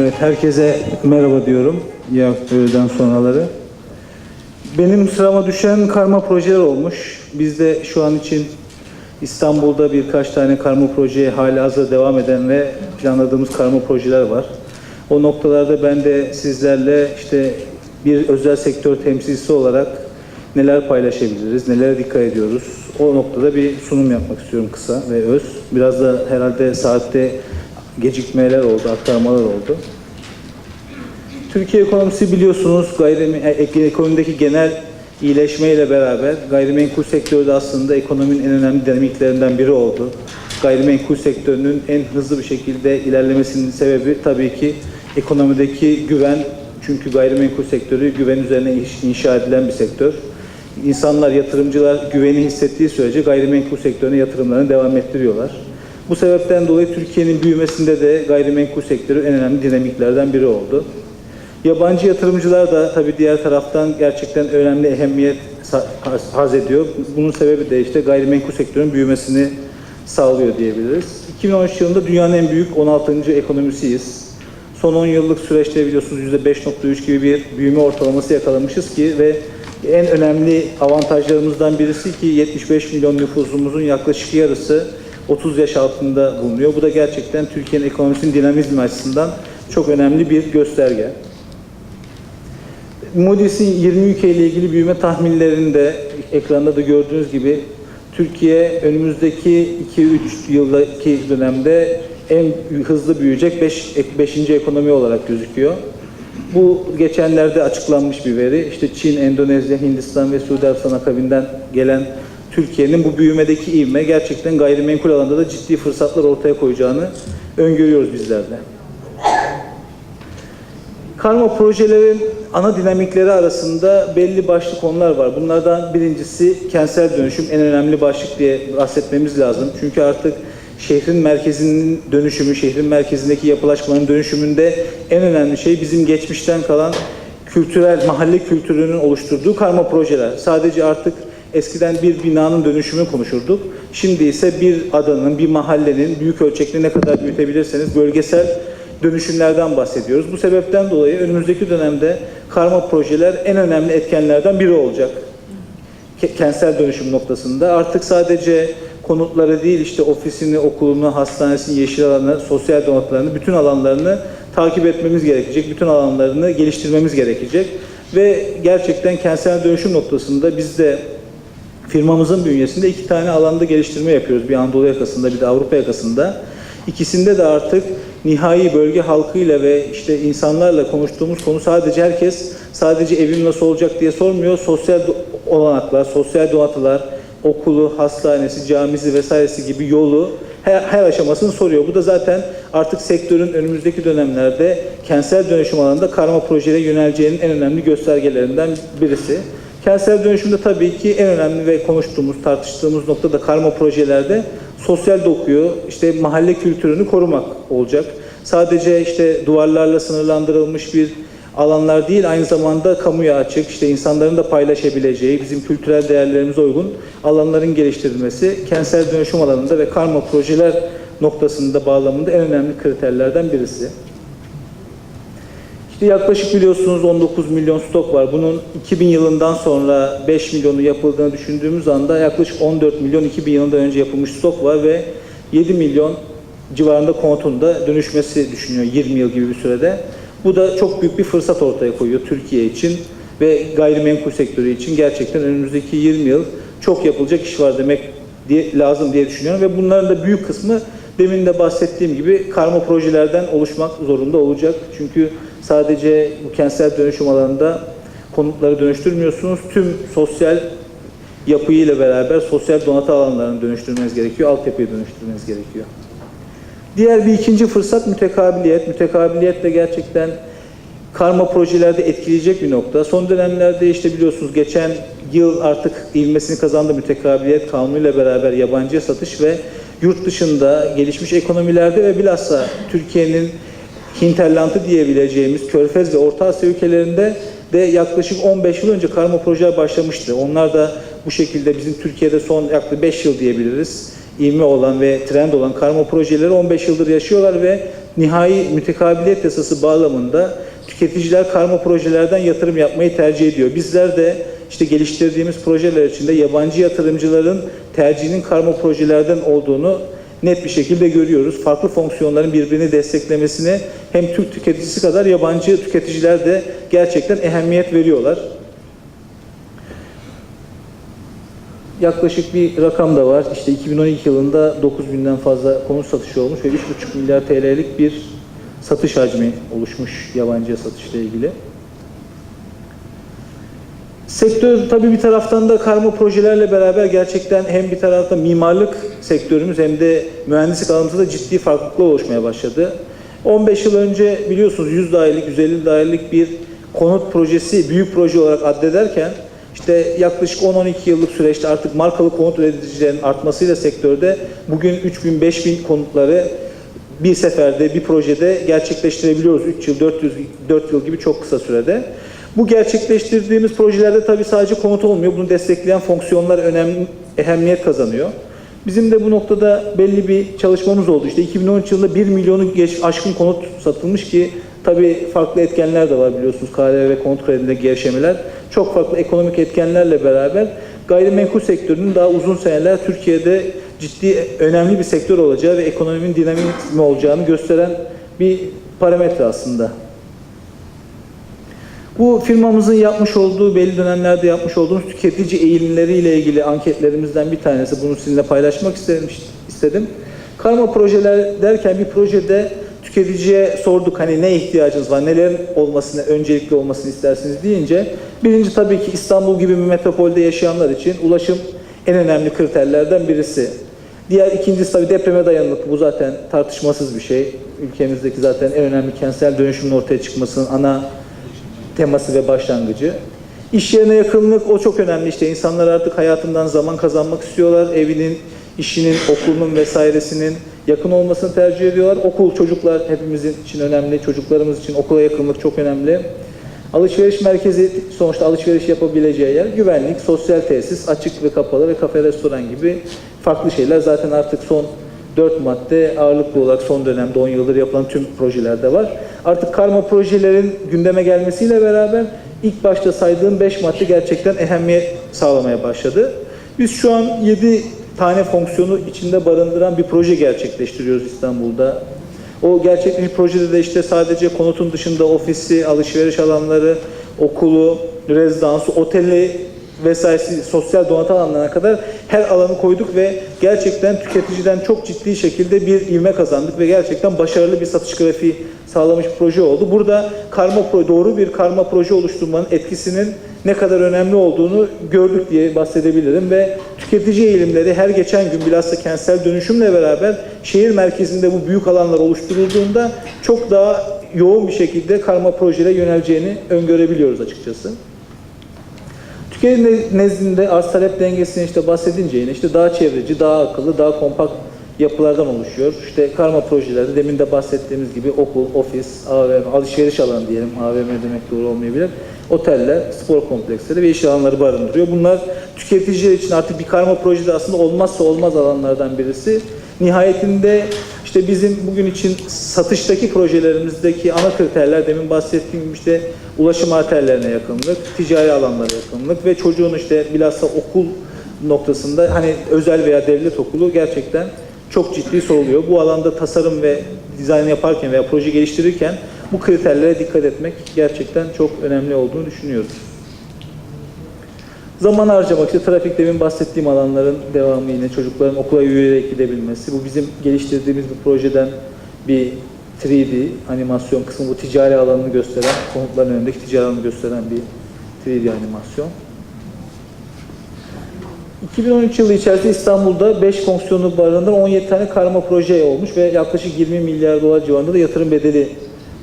Evet, herkese merhaba diyorum. İyi öğleden sonraları. Benim sırama düşen karma projeler olmuş. Biz de şu an için İstanbul'da birkaç tane karma projeye hali hazırda devam eden ve planladığımız karma projeler var. O noktalarda ben de sizlerle işte bir özel sektör temsilcisi olarak neler paylaşabiliriz, nelere dikkat ediyoruz. O noktada bir sunum yapmak istiyorum kısa ve öz. Biraz da herhalde saatte gecikmeler oldu, aktarmalar oldu. Türkiye ekonomisi biliyorsunuz gayrimenkul ekonomideki genel iyileşmeyle beraber gayrimenkul sektörü de aslında ekonominin en önemli dinamiklerinden biri oldu. Gayrimenkul sektörünün en hızlı bir şekilde ilerlemesinin sebebi tabii ki ekonomideki güven. Çünkü gayrimenkul sektörü güven üzerine inşa edilen bir sektör. İnsanlar, yatırımcılar güveni hissettiği sürece gayrimenkul sektörüne yatırımlarını devam ettiriyorlar. Bu sebepten dolayı Türkiye'nin büyümesinde de gayrimenkul sektörü en önemli dinamiklerden biri oldu. Yabancı yatırımcılar da tabii diğer taraftan gerçekten önemli ehemmiyet haz ediyor. Bunun sebebi de işte gayrimenkul sektörün büyümesini sağlıyor diyebiliriz. 2013 yılında dünyanın en büyük 16. ekonomisiyiz. Son 10 yıllık süreçte biliyorsunuz %5.3 gibi bir büyüme ortalaması yakalamışız ki ve en önemli avantajlarımızdan birisi ki 75 milyon nüfusumuzun yaklaşık yarısı 30 yaş altında bulunuyor. Bu da gerçekten Türkiye'nin ekonomisinin dinamizmi açısından çok önemli bir gösterge. Moody's'in 20 ülkeyle ilgili büyüme tahminlerinde ekranda da gördüğünüz gibi Türkiye önümüzdeki 2-3 yıldaki dönemde en hızlı büyüyecek 5. Beş, ekonomi olarak gözüküyor. Bu geçenlerde açıklanmış bir veri. İşte Çin, Endonezya, Hindistan ve Suudi Arabistan akabinden gelen Türkiye'nin bu büyümedeki ivme gerçekten gayrimenkul alanda da ciddi fırsatlar ortaya koyacağını öngörüyoruz bizler de. Karma projelerin ana dinamikleri arasında belli başlı konular var. Bunlardan birincisi kentsel dönüşüm en önemli başlık diye bahsetmemiz lazım. Çünkü artık şehrin merkezinin dönüşümü, şehrin merkezindeki yapılaşmanın dönüşümünde en önemli şey bizim geçmişten kalan kültürel, mahalle kültürünün oluşturduğu karma projeler. Sadece artık eskiden bir binanın dönüşümü konuşurduk. Şimdi ise bir adanın, bir mahallenin büyük ölçekli ne kadar büyütebilirseniz bölgesel dönüşümlerden bahsediyoruz. Bu sebepten dolayı önümüzdeki dönemde karma projeler en önemli etkenlerden biri olacak. Ke- Kentsel dönüşüm noktasında artık sadece konutları değil işte ofisini, okulunu, hastanesini, yeşil alanı, sosyal donatılarını, bütün alanlarını takip etmemiz gerekecek. Bütün alanlarını geliştirmemiz gerekecek. Ve gerçekten kentsel dönüşüm noktasında biz de firmamızın bünyesinde iki tane alanda geliştirme yapıyoruz. Bir Anadolu yakasında bir de Avrupa yakasında. İkisinde de artık nihai bölge halkıyla ve işte insanlarla konuştuğumuz konu sadece herkes sadece evim nasıl olacak diye sormuyor. Sosyal olanaklar, sosyal donatılar, okulu, hastanesi, camisi vesairesi gibi yolu her, her aşamasını soruyor. Bu da zaten artık sektörün önümüzdeki dönemlerde kentsel dönüşüm alanında karma projelere yöneleceğinin en önemli göstergelerinden birisi. Kentsel dönüşümde tabii ki en önemli ve konuştuğumuz, tartıştığımız nokta da karma projelerde sosyal dokuyu, işte mahalle kültürünü korumak olacak. Sadece işte duvarlarla sınırlandırılmış bir alanlar değil, aynı zamanda kamuya açık, işte insanların da paylaşabileceği, bizim kültürel değerlerimize uygun alanların geliştirilmesi, kentsel dönüşüm alanında ve karma projeler noktasında bağlamında en önemli kriterlerden birisi. Yaklaşık biliyorsunuz 19 milyon stok var. Bunun 2000 yılından sonra 5 milyonu yapıldığını düşündüğümüz anda yaklaşık 14 milyon 2000 yılından önce yapılmış stok var ve 7 milyon civarında konutun da dönüşmesi düşünüyor 20 yıl gibi bir sürede. Bu da çok büyük bir fırsat ortaya koyuyor Türkiye için ve gayrimenkul sektörü için gerçekten önümüzdeki 20 yıl çok yapılacak iş var demek diye, lazım diye düşünüyorum ve bunların da büyük kısmı demin de bahsettiğim gibi karma projelerden oluşmak zorunda olacak. Çünkü sadece bu kentsel dönüşüm alanında konutları dönüştürmüyorsunuz. Tüm sosyal yapıyla beraber sosyal donatı alanlarını dönüştürmeniz gerekiyor. Altyapıyı dönüştürmeniz gerekiyor. Diğer bir ikinci fırsat mütekabiliyet. Mütekabiliyet de gerçekten karma projelerde etkileyecek bir nokta. Son dönemlerde işte biliyorsunuz geçen yıl artık ivmesini kazandı mütekabiliyet kanunuyla beraber yabancıya satış ve yurt dışında gelişmiş ekonomilerde ve bilhassa Türkiye'nin hinterlantı diyebileceğimiz Körfez ve Orta Asya ülkelerinde de yaklaşık 15 yıl önce karma projeler başlamıştı. Onlar da bu şekilde bizim Türkiye'de son yaklaşık 5 yıl diyebiliriz ivme olan ve trend olan karma projeleri 15 yıldır yaşıyorlar ve nihai mütekabiliyet yasası bağlamında tüketiciler karma projelerden yatırım yapmayı tercih ediyor. Bizler de işte geliştirdiğimiz projeler içinde yabancı yatırımcıların tercihinin karma projelerden olduğunu net bir şekilde görüyoruz. Farklı fonksiyonların birbirini desteklemesine hem Türk tüketicisi kadar yabancı tüketiciler de gerçekten ehemmiyet veriyorlar. Yaklaşık bir rakam da var. İşte 2012 yılında 9000'den fazla konut satışı olmuş ve 3,5 milyar TL'lik bir satış hacmi oluşmuş yabancıya satışla ilgili. Sektör tabii bir taraftan da karma projelerle beraber gerçekten hem bir tarafta mimarlık sektörümüz hem de mühendislik alanımızda da ciddi farklılıklar oluşmaya başladı. 15 yıl önce biliyorsunuz 100 dairelik, 150 dairelik bir konut projesi büyük proje olarak addederken işte yaklaşık 10-12 yıllık süreçte artık markalı konut üreticilerin artmasıyla sektörde bugün 3000-5000 konutları bir seferde, bir projede gerçekleştirebiliyoruz. 3 yıl, 4 yıl, 4 yıl gibi çok kısa sürede. Bu gerçekleştirdiğimiz projelerde tabii sadece konut olmuyor. Bunu destekleyen fonksiyonlar önemli, ehemmiyet kazanıyor. Bizim de bu noktada belli bir çalışmamız oldu. İşte 2013 yılında 1 milyonu geç, aşkın konut satılmış ki tabii farklı etkenler de var biliyorsunuz. KDV ve konut kredinde gevşemeler. Çok farklı ekonomik etkenlerle beraber gayrimenkul sektörünün daha uzun seneler Türkiye'de ciddi önemli bir sektör olacağı ve ekonominin dinamizmi olacağını gösteren bir parametre aslında. Bu firmamızın yapmış olduğu, belli dönemlerde yapmış olduğumuz tüketici eğilimleriyle ilgili anketlerimizden bir tanesi. Bunu sizinle paylaşmak istedim. Karma projeler derken bir projede tüketiciye sorduk hani ne ihtiyacınız var, nelerin olmasını, öncelikli olmasını istersiniz deyince birinci tabii ki İstanbul gibi bir metropolde yaşayanlar için ulaşım en önemli kriterlerden birisi. Diğer ikincisi tabii depreme dayanıklı. Bu zaten tartışmasız bir şey. Ülkemizdeki zaten en önemli kentsel dönüşümün ortaya çıkmasının ana teması ve başlangıcı. İş yerine yakınlık o çok önemli işte. İnsanlar artık hayatından zaman kazanmak istiyorlar. Evinin, işinin, okulunun vesairesinin yakın olmasını tercih ediyorlar. Okul, çocuklar hepimizin için önemli. Çocuklarımız için okula yakınlık çok önemli. Alışveriş merkezi sonuçta alışveriş yapabileceği yer. Güvenlik, sosyal tesis, açık ve kapalı ve kafe, restoran gibi farklı şeyler. Zaten artık son dört madde ağırlıklı olarak son dönemde 10 yıldır yapılan tüm projelerde var. Artık karma projelerin gündeme gelmesiyle beraber ilk başta saydığım 5 madde gerçekten ehemmiyet sağlamaya başladı. Biz şu an 7 tane fonksiyonu içinde barındıran bir proje gerçekleştiriyoruz İstanbul'da. O gerçekleşmiş projede de işte sadece konutun dışında ofisi, alışveriş alanları, okulu, rezidansı, oteli vesairesi sosyal donatı alanlarına kadar her alanı koyduk ve gerçekten tüketiciden çok ciddi şekilde bir ivme kazandık ve gerçekten başarılı bir satış grafiği sağlamış bir proje oldu. Burada karma doğru bir karma proje oluşturmanın etkisinin ne kadar önemli olduğunu gördük diye bahsedebilirim ve tüketici eğilimleri her geçen gün bilhassa kentsel dönüşümle beraber şehir merkezinde bu büyük alanlar oluşturulduğunda çok daha yoğun bir şekilde karma projelere yöneleceğini öngörebiliyoruz açıkçası. Tüketici nezdinde arz talep dengesini işte bahsedince yine işte daha çevreci, daha akıllı, daha kompakt yapılardan oluşuyor. İşte karma projelerde demin de bahsettiğimiz gibi okul, ofis, AVM, alışveriş alanı diyelim, AVM demek doğru olmayabilir. Oteller, spor kompleksleri ve iş alanları barındırıyor. Bunlar tüketiciler için artık bir karma projede aslında olmazsa olmaz alanlardan birisi. Nihayetinde işte bizim bugün için satıştaki projelerimizdeki ana kriterler demin bahsettiğim gibi işte ulaşım arterlerine yakınlık, ticari alanlara yakınlık ve çocuğun işte bilhassa okul noktasında hani özel veya devlet okulu gerçekten çok ciddi soruluyor. Bu alanda tasarım ve dizayn yaparken veya proje geliştirirken bu kriterlere dikkat etmek gerçekten çok önemli olduğunu düşünüyoruz. Zaman harcamak, işte trafik demin bahsettiğim alanların devamı yine çocukların okula yürüyerek gidebilmesi. Bu bizim geliştirdiğimiz bir projeden bir 3D animasyon kısmı bu ticari alanını gösteren, konutların önündeki ticari alanını gösteren bir 3D animasyon. 2013 yılı içerisinde İstanbul'da 5 fonksiyonu barındıran 17 tane karma proje olmuş ve yaklaşık 20 milyar dolar civarında da yatırım bedeli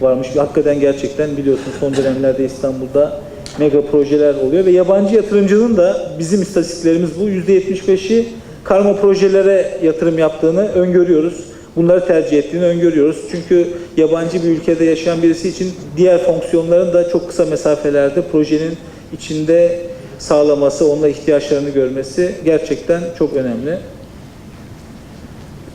varmış. Hakikaten gerçekten biliyorsunuz son dönemlerde İstanbul'da mega projeler oluyor ve yabancı yatırımcının da bizim istatistiklerimiz bu %75'i karma projelere yatırım yaptığını öngörüyoruz. Bunları tercih ettiğini öngörüyoruz. Çünkü yabancı bir ülkede yaşayan birisi için diğer fonksiyonların da çok kısa mesafelerde projenin içinde sağlaması, onunla ihtiyaçlarını görmesi gerçekten çok önemli.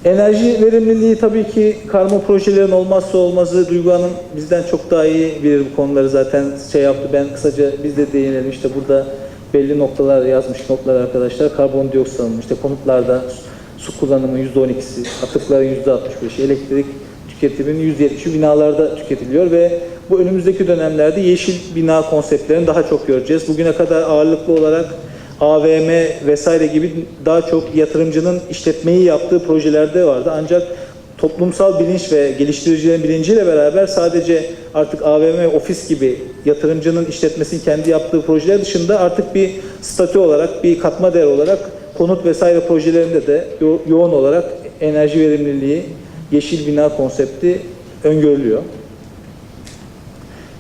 Enerji verimliliği tabii ki karma projelerin olmazsa olmazı. Duygu Hanım bizden çok daha iyi bilir bu konuları zaten şey yaptı. Ben kısaca biz de değinelim. İşte burada belli noktalar yazmış notlar arkadaşlar. Karbondioksit alınmış. İşte konutlarda su kullanımı %12'si, atıkların %65'i, elektrik tüketiminin %70'i binalarda tüketiliyor ve bu önümüzdeki dönemlerde yeşil bina konseptlerini daha çok göreceğiz. Bugüne kadar ağırlıklı olarak AVM vesaire gibi daha çok yatırımcının işletmeyi yaptığı projelerde vardı. Ancak toplumsal bilinç ve geliştiricilerin bilinciyle beraber sadece artık AVM, ofis gibi yatırımcının işletmesini kendi yaptığı projeler dışında artık bir statü olarak, bir katma değer olarak konut vesaire projelerinde de yo- yoğun olarak enerji verimliliği, yeşil bina konsepti öngörülüyor.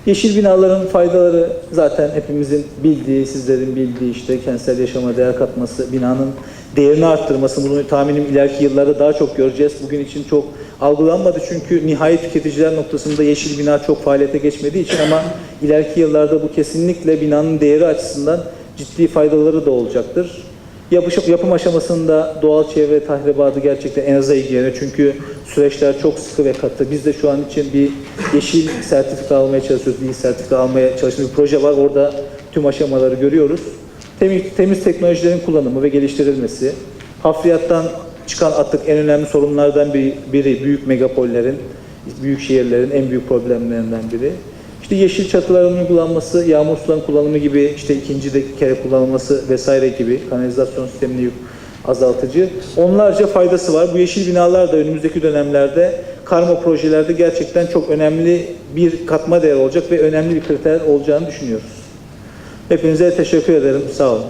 Yeşil binaların faydaları zaten hepimizin bildiği, sizlerin bildiği işte kentsel yaşama değer katması, binanın değerini arttırması. Bunu tahminim ileriki yıllarda daha çok göreceğiz. Bugün için çok algılanmadı çünkü nihai tüketiciler noktasında yeşil bina çok faaliyete geçmediği için ama ileriki yıllarda bu kesinlikle binanın değeri açısından ciddi faydaları da olacaktır. Yapış- yapım aşamasında doğal çevre tahribatı gerçekten en aza ilgileniyor. Çünkü süreçler çok sıkı ve katı. Biz de şu an için bir yeşil sertifika almaya çalışıyoruz. Bir sertifika almaya çalıştığımız bir proje var. Orada tüm aşamaları görüyoruz. Temiz, temiz teknolojilerin kullanımı ve geliştirilmesi. Hafriyattan çıkan atık en önemli sorunlardan biri, biri büyük megapollerin, büyük şehirlerin en büyük problemlerinden biri. İşte yeşil çatıların uygulanması, yağmur sularının kullanımı gibi, işte ikinci de kere kullanılması vesaire gibi kanalizasyon sistemini azaltıcı. Onlarca faydası var. Bu yeşil binalar da önümüzdeki dönemlerde karma projelerde gerçekten çok önemli bir katma değer olacak ve önemli bir kriter olacağını düşünüyoruz. Hepinize teşekkür ederim. Sağ olun.